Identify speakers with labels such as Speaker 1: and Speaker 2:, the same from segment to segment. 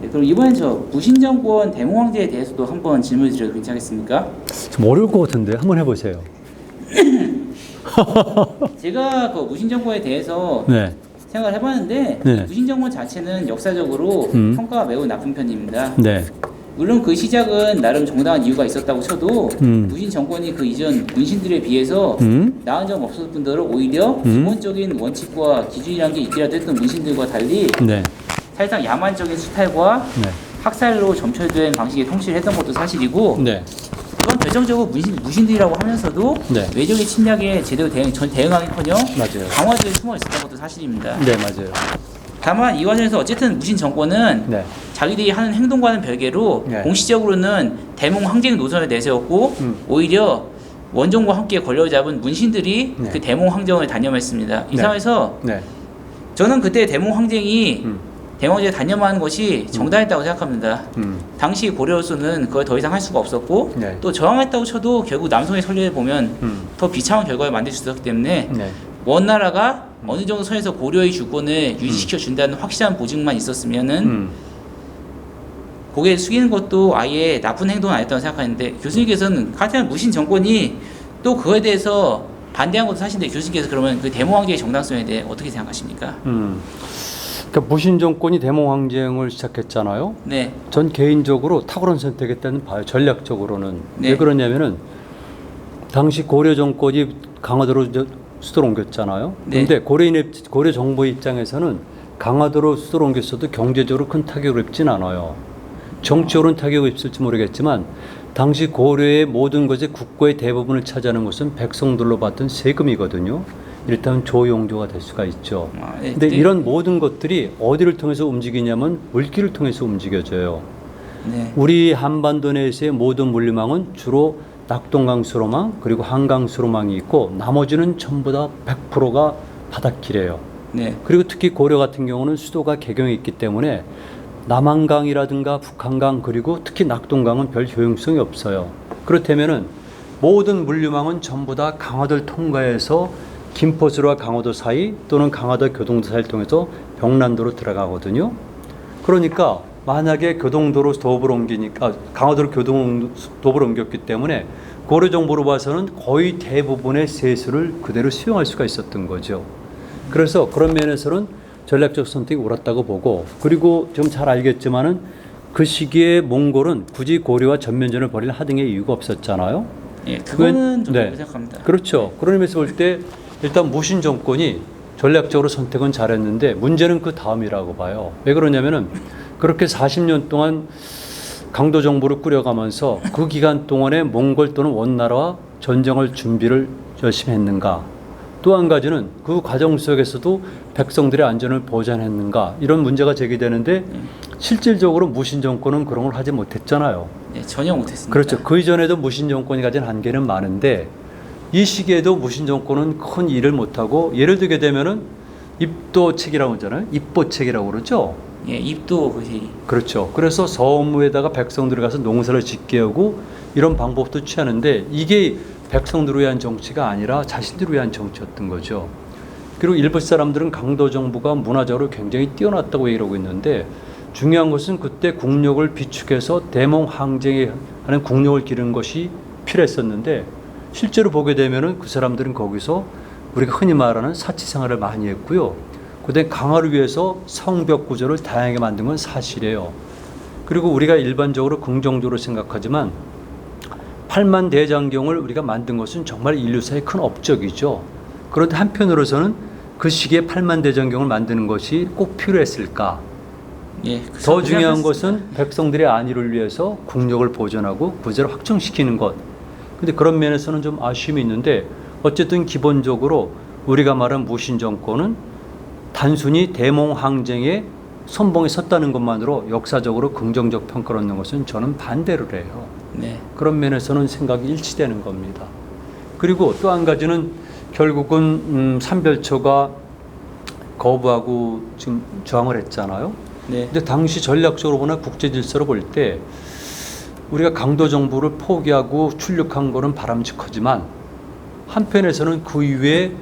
Speaker 1: 네, 그럼 이번엔 저 무신정권 대몽황제에 대해서도 한번 질문을 드려도 괜찮겠습니까?
Speaker 2: 좀 어려울 것 같은데 한번 해보세요.
Speaker 1: 제가 그 무신정권에 대해서
Speaker 2: 네.
Speaker 1: 생각을 해봤는데
Speaker 2: 네.
Speaker 1: 무신정권 자체는 역사적으로
Speaker 2: 음.
Speaker 1: 평가가 매우 나쁜 편입니다.
Speaker 2: 네.
Speaker 1: 물론 그 시작은 나름 정당한 이유가 있었다고 쳐도
Speaker 2: 음.
Speaker 1: 무신 정권이 그 이전 문신들에 비해서
Speaker 2: 음.
Speaker 1: 나은 점 없었을 뿐더러 오히려
Speaker 2: 음.
Speaker 1: 기본적인 원칙과 기준이라는 게 있기라도 했던 문신들과 달리
Speaker 2: 네.
Speaker 1: 사실상 야만적인 수탈과
Speaker 2: 네.
Speaker 1: 학살로 점철된 방식의 통치를 했던 것도 사실이고
Speaker 2: 네.
Speaker 1: 그건 결정적으로 무신, 무신들이라고 하면서도
Speaker 2: 네.
Speaker 1: 외적의 침략에 제대로 대응, 전 대응하기커녕
Speaker 2: 맞아요.
Speaker 1: 강화도에 숨어 있었던 것도 사실입니다.
Speaker 2: 네 맞아요.
Speaker 1: 다만 이 과정에서 어쨌든 무신 정권은
Speaker 2: 네.
Speaker 1: 자기들이 하는 행동과는 별개로
Speaker 2: 네.
Speaker 1: 공식적으로는 대몽 항쟁 노선을 내세웠고
Speaker 2: 음.
Speaker 1: 오히려 원정과 함께 권력을 문신들이
Speaker 2: 네.
Speaker 1: 그 대몽 항쟁을 단념했습니다. 이
Speaker 2: 네.
Speaker 1: 상황에서
Speaker 2: 네.
Speaker 1: 저는 그때 대몽 항쟁이
Speaker 2: 음.
Speaker 1: 대몽제 단념하는 것이 정당했다고 생각합니다.
Speaker 2: 음.
Speaker 1: 당시 고려로서는 그걸 더 이상 할 수가 없었고
Speaker 2: 네.
Speaker 1: 또 저항했다고 쳐도 결국 남성의 선례를 보면
Speaker 2: 음.
Speaker 1: 더 비참한 결과를 만들 수 있었기 때문에
Speaker 2: 네.
Speaker 1: 원나라가 어느 정도 선에서 고려의 주권을 유지시켜 준다는 확실한 보증만 있었으면은
Speaker 2: 음.
Speaker 1: 고개 숙이는 것도 아예 나쁜 행동은 아니었다고 생각하는데 교수님께서는 같은 무신 정권이 또 그거에 대해서 반대한 것도 사실인데 교수님께서 그러면 그 대모황제의 정당성에 대해 어떻게 생각하십니까?
Speaker 2: 음. 그러니까 무신 정권이 대몽 항쟁을 시작했잖아요.
Speaker 1: 네,
Speaker 2: 전 개인적으로 탁월한 선택했다는 봐요. 전략적으로는
Speaker 1: 네.
Speaker 2: 왜 그러냐면은 당시 고려 정권이 강화도로 수도를 옮겼잖아요.
Speaker 1: 네.
Speaker 2: 그런데 고려인의 고려 정부 입장에서는 강화도로 수도를 옮겼어도 경제적으로 큰 타격을 입진 않아요. 정치적으로는 타격을 입을지 모르겠지만 당시 고려의 모든 것의 국고의 대부분을 차지하는 것은 백성들로 받던 세금이거든요. 일단 조용조가 될 수가 있죠.
Speaker 1: 아, 네,
Speaker 2: 근데
Speaker 1: 그때-
Speaker 2: 이런 모든 것들이 어디를 통해서 움직이냐면 물길을 통해서 움직여져요.
Speaker 1: 네,
Speaker 2: 우리 한반도 내에서의 모든 물리망은 주로 낙동강 수로망 그리고 한강 수로망이 있고 나머지는 전부 다 100%가 바닷길이에요.
Speaker 1: 네,
Speaker 2: 그리고 특히 고려 같은 경우는 수도가 개경이 있기 때문에 남한강이라든가 북한강 그리고 특히 낙동강은 별 효용성이 없어요. 그렇다면은 모든 물류망은 전부 다 강화도를 통과해서 김포수로와 강화도 사이 또는 강화도 교동도 사이를 통해서 병란도로 들어가거든요. 그러니까 만약에 교동도로 도읍을 옮기니까 아, 강화도로 교동 도읍을 옮겼기 때문에 고려 정보로 봐서는 거의 대부분의 세수를 그대로 수용할 수가 있었던 거죠. 그래서 그런 면에서는 전략적 선택이 옳았다고 보고 그리고 좀잘 알겠지만은 그 시기에 몽골은 굳이 고려와 전면전을 벌일 하등의 이유가 없었잖아요.
Speaker 1: 예, 그거는 좀
Speaker 2: 네.
Speaker 1: 생각합니다.
Speaker 2: 그렇죠. 그런 의미에서 볼 때 일단 무신 정권이 전략적으로 선택은 잘했는데 문제는 그 다음이라고 봐요. 왜 그러냐면은 그렇게 40년 동안 강도 정부를 꾸려가면서 그 기간 동안에 몽골 또는 원나라와 전쟁을 준비를 열심히 했는가? 또 한 가지는 그 과정 속에서도 백성들의 안전을 보장했는가? 이런 문제가 제기되는데 실질적으로 무신 정권은 그런 걸 하지 못했잖아요.
Speaker 1: 네, 전혀 못했습니다.
Speaker 2: 그렇죠. 그 이전에도 무신 정권이 가진 한계는 많은데 이 시기에도 무신 정권은 큰 일을 못하고 예를 들게 되면은 입도책이라고 하잖아요. 입보책이라고 그러죠.
Speaker 1: 예, 입도 그것이
Speaker 2: 그렇죠. 그래서 서무에다가 백성들이 가서 농사를 짓게 하고 이런 방법도 취하는데 이게 백성들을 위한 정치가 아니라 자신들을 위한 정치였던 거죠. 그리고 일부 사람들은 강도 정부가 문화적으로 굉장히 뛰어났다고 얘기를 하고 있는데 중요한 것은 그때 국력을 비축해서 대몽 항쟁에 하는 국력을 기르는 것이 필요했었는데 실제로 보게 되면은 그 사람들은 거기서 우리가 흔히 말하는 사치 생활을 많이 했고요. 그다음에 강화를 위해서 성벽 구조를 다양하게 만든 건 사실이에요. 그리고 우리가 일반적으로 긍정적으로 생각하지만 8만 대장경을 우리가 만든 것은 정말 인류사의 큰 업적이죠. 그런데 한편으로서는 그 시기에 8만 대장경을 만드는 것이 꼭 필요했을까?
Speaker 1: 예, 그더그
Speaker 2: 중요한. 것은 백성들의 안위를 위해서 국력을 보존하고 구제를 확정시키는 것. 근데 그런 면에서는 좀 아쉬움이 있는데 어쨌든 기본적으로 우리가 말한 무신 정권은 단순히 대몽 항쟁에 선봉에 섰다는 것만으로 역사적으로 긍정적 평가를 얻는 것은 저는 반대를 해요.
Speaker 1: 네,
Speaker 2: 그런 면에서는 생각이 일치되는 겁니다. 그리고 또 한 가지는 결국은 음, 삼별초가 거부하고 지금 저항을 했잖아요.
Speaker 1: 네,
Speaker 2: 근데 당시 전략적으로 보나 국제 질서로 볼 때 우리가 강도 정부를 포기하고 출력한 거는 바람직하지만 한편에서는 그 이후에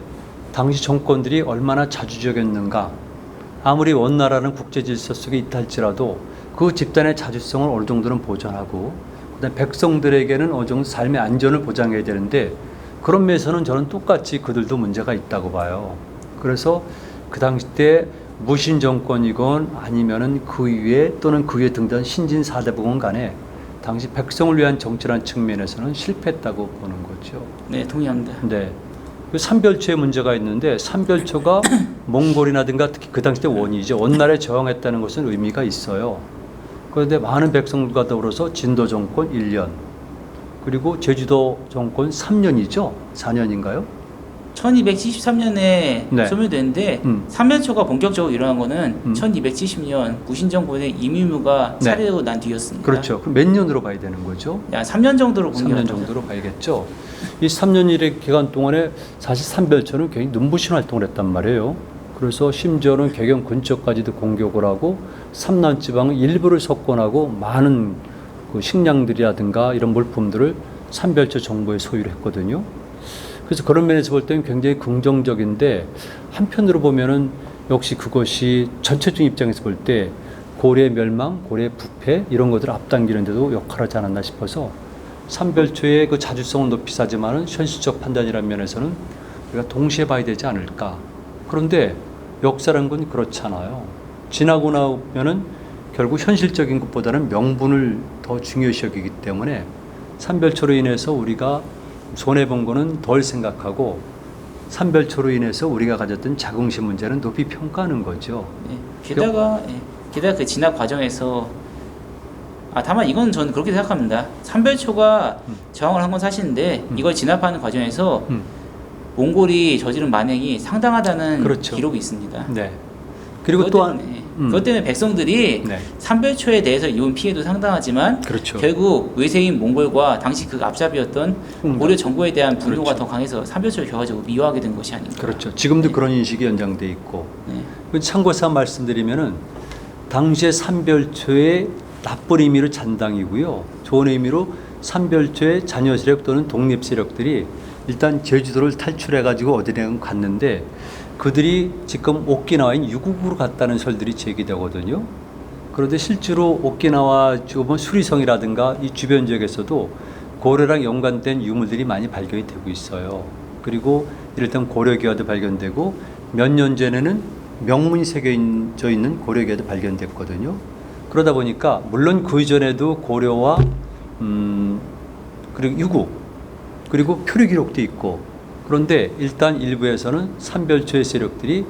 Speaker 2: 당시 정권들이 얼마나 자주적이었는가 아무리 원나라는 국제 질서 속에 있다 할지라도 그 집단의 자주성을 어느 정도는 보존하고 그다음 백성들에게는 어느 정도 삶의 안전을 보장해야 되는데 그런 면에서는 저는 똑같이 그들도 문제가 있다고 봐요. 그래서 그 당시 때 무신 정권이건 아니면은 그 위에 또는 그 위에 등단 신진 사대부건 간에 당시 백성을 위한 정치라는 측면에서는 실패했다고 보는 거죠.
Speaker 1: 네, 동의합니다.
Speaker 2: 네. 그 삼별초에 문제가 있는데 삼별초가 몽골이라든가 특히 그 당시 때 원이죠. 원나라에 저항했다는 것은 의미가 있어요. 그런데 많은 백성들과 더불어서 진도 정권 1년 그리고 제주도 정권 3년이죠. 4년인가요?
Speaker 1: 1273년에
Speaker 2: 네.
Speaker 1: 소멸됐는데
Speaker 2: 음.
Speaker 1: 삼면초가 본격적으로 일어난 거는
Speaker 2: 음.
Speaker 1: 1270년 무신정권의 이민무가
Speaker 2: 네.
Speaker 1: 살해되고 난 뒤였습니다.
Speaker 2: 그렇죠. 그럼 몇 년으로 봐야 되는 거죠?
Speaker 1: 약 3년 정도로 보는 게
Speaker 2: 3년
Speaker 1: 맞죠.
Speaker 2: 정도로 봐야겠죠. 이 3년일의 기간 동안에 사실 삼별초는 굉장히 눈부신 활동을 했단 말이에요. 그래서 심지어는 개경 근처까지도 공격을 하고 삼남 지방 일부를 석권하고 많은 그 식량들이라든가 이런 물품들을 삼별초 정부에 소유를 했거든요. 그래서 그런 면에서 볼 때는 굉장히 긍정적인데 한편으로 보면은 역시 그것이 전체적 입장에서 볼 때 고래 멸망, 고래 부패 이런 것들을 앞당기는데도 역할하지 않았나 싶어서 삼별초의 그 자주성은 높이 사지만은 현실적 판단이라는 면에서는 우리가 동시에 봐야 되지 않을까. 그런데 역사란 건 그렇잖아요. 지나고 나면은 결국 현실적인 것보다는 명분을 더 중요시 여기기 때문에 삼별초로 인해서 우리가 손해 본 거는 덜 생각하고 삼별초로 인해서 우리가 가졌던 자긍심 문제는 높이 평가하는 거죠.
Speaker 1: 예. 게다가 예. 게다가 그 진압 과정에서 아 다만 이건 저는 그렇게 생각합니다. 삼별초가
Speaker 2: 음.
Speaker 1: 저항을 한 건 사실인데
Speaker 2: 음.
Speaker 1: 이걸 진압하는 과정에서
Speaker 2: 음.
Speaker 1: 몽골이 저지른 만행이 상당하다는
Speaker 2: 그렇죠.
Speaker 1: 기록이 있습니다.
Speaker 2: 네. 그리고 또한
Speaker 1: 때문에,
Speaker 2: 음.
Speaker 1: 그것 때문에 백성들이
Speaker 2: 네.
Speaker 1: 삼별초에 대해서 입은 피해도 상당하지만
Speaker 2: 그렇죠.
Speaker 1: 결국 외세인 몽골과 당시 그 앞잡이였던
Speaker 2: 음.
Speaker 1: 고려 정부에 대한 분노가
Speaker 2: 그렇죠.
Speaker 1: 더 강해서 삼별초를 겨가지고 미워하게 된 것이 아닌가.
Speaker 2: 그렇죠. 지금도
Speaker 1: 네.
Speaker 2: 그런 인식이 연장돼 있고
Speaker 1: 네.
Speaker 2: 그 참고사 말씀드리면은 당시의 삼별초의 나쁜 의미로 잔당이고요. 좋은 의미로 삼별초의 자녀 세력 또는 독립 세력들이 일단 제주도를 탈출해 가지고 어디든 갔는데 그들이 지금 오키나와인 유국으로 갔다는 설들이 제기되거든요. 그런데 실제로 오키나와 주변 수리성이라든가 이 주변 지역에서도 고려랑 연관된 유물들이 많이 발견이 되고 있어요. 그리고 이를테면 고려기와도 발견되고 몇 년 전에는 명문이 새겨져 있는 고려기와도 발견됐거든요. 그러다 보니까 물론 그 이전에도 고려와 음 그리고 유국 그리고 표류 기록도 있고 그런데 일단 일부에서는 삼별초의 세력들이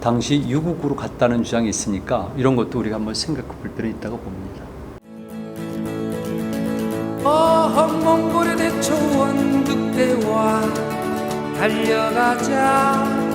Speaker 2: 당시 유국으로 갔다는 주장이 있으니까 이런 것도 우리가 한번 생각해 볼 필요 있다고 봅니다.
Speaker 3: 득대와 달려가자